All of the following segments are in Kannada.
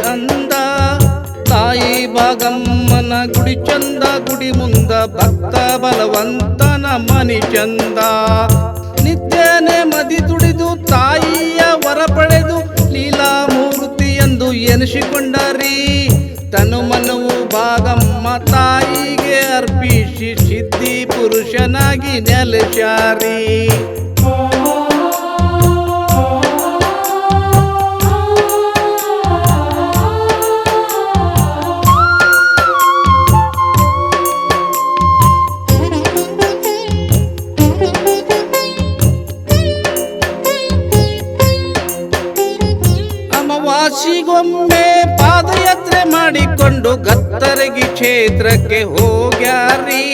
ಅಂದ, ತಾಯಿ ಭಾಗಮ್ಮನ ಗುಡಿ ಚಂದ, ಗುಡಿ ಮುಂದ ಭಕ್ತ ಬಲವಂತನ ಮನಿ ಚಂದ. ನಿತ್ಯನೇ ಮದಿ ದುಡಿದು ತಾಯಿಯ ವರ ಪಡೆದು ಲೀಲಾಮೂರ್ತಿ ಎಂದು ಎನಿಸಿಕೊಂಡರಿ. ತನು ಮನವು ಭಾಗಮ್ಮ ತಾಯಿಗೆ ಅರ್ಪಿಸಿ ಸಿದ್ಧಿ ಪುರುಷನಾಗಿ ನೆಲೆಸಾರಿ. ಅಮಾವಾಸಿಗೊಮ್ಮೆ ಪಾದಯಾತ್ರೆ ಮಾಡಿಕೊಂಡು ಗತ್ತರಗಿ ಕ್ಷೇತ್ರಕ್ಕೆ ಹೋಗ್ಯಾರಿ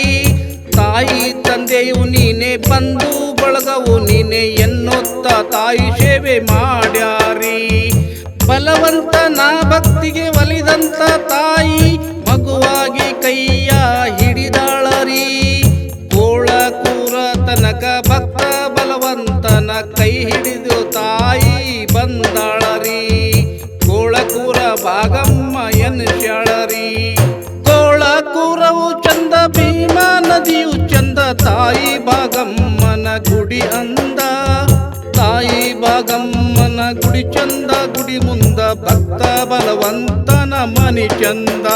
ತಾಯಿ ತಂದೆಯು ನೀನೆ ಬಂದು ಬಳಗವು ನೀನೆ ಎನ್ನುತ್ತ ತಾಯಿ ಸೇವೆ ಮಾಡ್ಯಾರಿ ಬಲವಂತನ ಭಕ್ತಿಗೆ ಒಲಿದಂತ ತಾಯಿ ಮಗುವಾಗಿ ಕೈಯ ಹಿಡಿದಾಳರಿ. ಕೋಳ ಕೂರ ತನಕ ಭಕ್ತ ಬಲವಂತನ ಕೈ ಹಿಡಿದು ಭಾಗಮ್ಮ ಎನ್ಸ್ಯಾಳರಿ ಕೋಳಕೂರವು ಚಂದ, ಭೀಮಾ ನದಿಯು ಚಂದ, ತಾಯಿ ಭಾಗಮ್ಮನ ಗುಡಿ ಅಂದ. ತಾಯಿ ಭಾಗಮ್ಮನ ಗುಡಿ ಚಂದ, ಗುಡಿ ಮುಂದ ಭಕ್ತ ಬಲವಂತನ ಮನಿ ಚಂದ.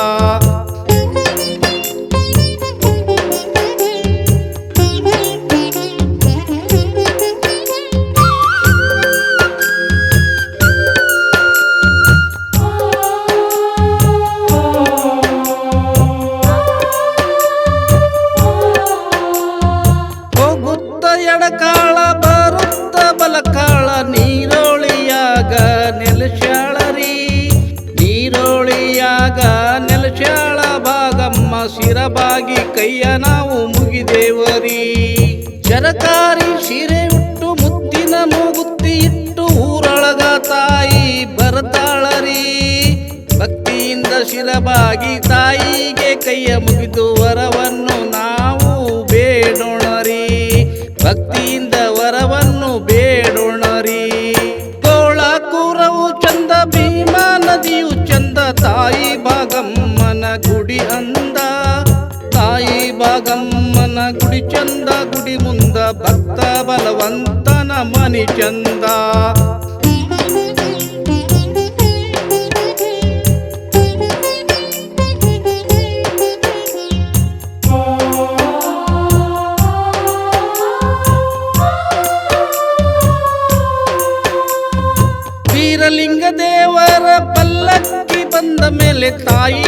ನೀರೋಳಿಯಾಗ ನೆಲಶಾಳ ಭಾಗಮ್ಮ ಸಿರಬಾಗಿ ಕೈಯ ನಾವು ಮುಗಿದೇವರಿ. ಜರಕಾರಿ ಸೀರೆ ಉಟ್ಟು ಮುತ್ತಿನ ಮೂಗುತ್ತಿ ಇಟ್ಟು ಊರೊಳಗ ತಾಯಿ ಬರತಾಳರಿ. ಭಕ್ತಿಯಿಂದ ಸಿರಬಾಗಿ ತಾಯಿಗೆ ಕೈಯ ಮುಗಿದು ವರವನ್ನು ನಾವು ಬೇಡೋಣರಿ. ಭಕ್ತಿಯಿಂದ ಅಂದ ತಾಯಿ ಭಾಗಮ್ಮನ ಗುಡಿ ಚಂದ, ಗುಡಿ ಮುಂದ ಭಕ್ತ ಬಲವಂತನ ಮನಿ ಚಂದ. ವೀರಲಿಂಗ ದೇವರ ಪಲ್ಲಕ್ಕಿ ಬಂದ ಮೇಲೆ ತಾಯಿ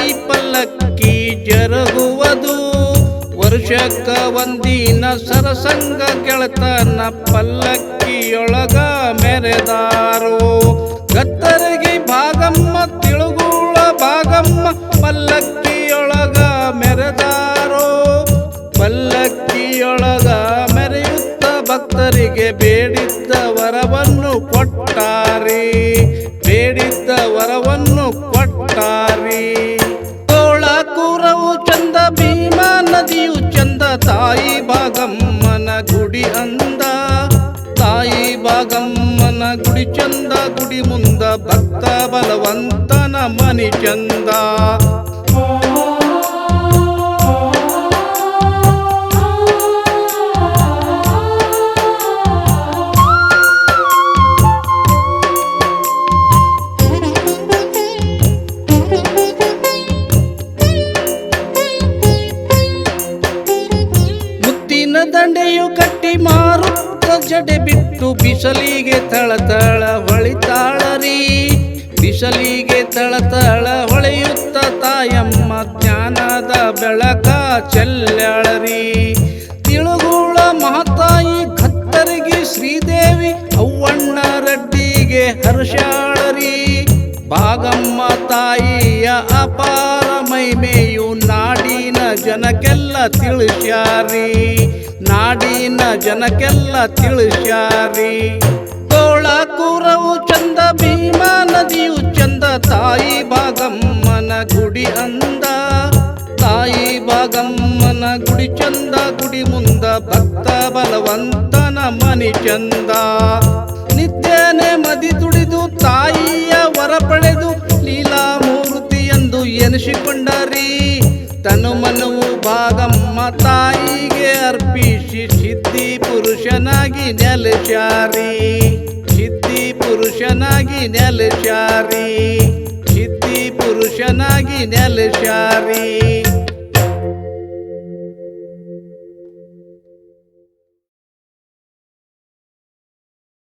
ವರ್ಷಕ್ಕ ಒಂದಿನ ಸರಸಂಗ ಗೆಳತನ ಪಲ್ಲಕ್ಕಿಯೊಳಗ ಮೆರೆದಾರೋ. ಗತ್ತರಿಗೆ ಭಾಗಮ್ಮ, ತಿಳುಗುಳ ಭಾಗಮ್ಮ ಪಲ್ಲಕ್ಕಿಯೊಳಗ ಮೆರೆದಾರೋ. ಪಲ್ಲಕ್ಕಿಯೊಳಗ ಮೆರೆಯುತ್ತ ಭಕ್ತರಿಗೆ ಬೇಡಿದ್ದ ವರವನ್ನು ಕೊಟ್ಟಾರಿ. ಬೇಡಿದ್ದ ವರವನ್ನು ಕೊಟ್ಟಾರಿ. ತೋಳ ಕೂರವು ಚಂದ ಭೀಮಾ ತಾಯಿ ಭಾಗಮ್ಮನ ಗುಡಿ ಅಂದ ತಾಯಿ ಭಾಗಮ್ಮನ ಗುಡಿ ಚಂದ ಗುಡಿ ಮುಂದ ಭಕ್ತ ಬಲವಂತನ ಮನಿ ಚಂದ ಬಿಟ್ಟು ಬಿಸಲಿಗೆ ತಳತಳ ಹೊಳಿತಾಳರಿ ಬಿಸಲಿಗೆ ತಳತಳ ಹೊಳೆಯುತ್ತ ತಾಯಮ್ಮ ಜ್ಞಾನದ ಬೆಳಕ ಚೆಲ್ಲಾಳರಿ. ತಿಳುಗುಳ ಮಹತಾಯಿ ಕತ್ತರಿಗೆ ಶ್ರೀದೇವಿ ಅವ್ವಣ್ಣ ರೆಡ್ಡಿಗೆ ಹರ್ಷಾಳರಿ ಭಾಗಮ್ಮ ತಾಯಿಯ ಮೈಮೆಯು ನಾಡಿನ ಜನಕ್ಕೆಲ್ಲ ತಿಳಿಸ್ಯಾರಿ. ನಾಡಿನ ಜನಕ್ಕೆಲ್ಲ ತಿಳಿಸ್ಯಾರಿ. ತೋಳ ಕೂರವು ಚಂದ, ಭೀಮಾ ನದಿಯು ಚಂದ, ತಾಯಿ ಭಾಗಮ್ಮನ ಗುಡಿ ಅಂದ. ತಾಯಿ ಭಾಗಮ್ಮನ ಗುಡಿ ಚಂದ, ಗುಡಿ ಮುಂದ ಭಕ್ತ ಬಲವಂತನ ಮನಿ ಚಂದ. ನಿತ್ಯನೇ ಮದಿ ದುಡಿದು ತಾಯಿಯ ವರ ಪಡೆದು ಲೀಲಾಮೂರ್ತಿ ಎಂದು ಎನಿಸಿಕೊಂಡರಿ. ತನು ಮನವು ಭಾಗಮ್ಮ ತಾಯಿಗೆ ಅರ್ಪಿಸಿ ಸಿದ್ಧಿ ಪುರುಷನಾಗಿ ನೆಲೆಸಾರಿ ಸಿದ್ಧಿ ಪುರುಷನಾಗಿ ನೆಲೆಸಾರಿ ಸಿದ್ಧಿ ಪುರುಷನಾಗಿ ನೆಲೆಸಾರಿ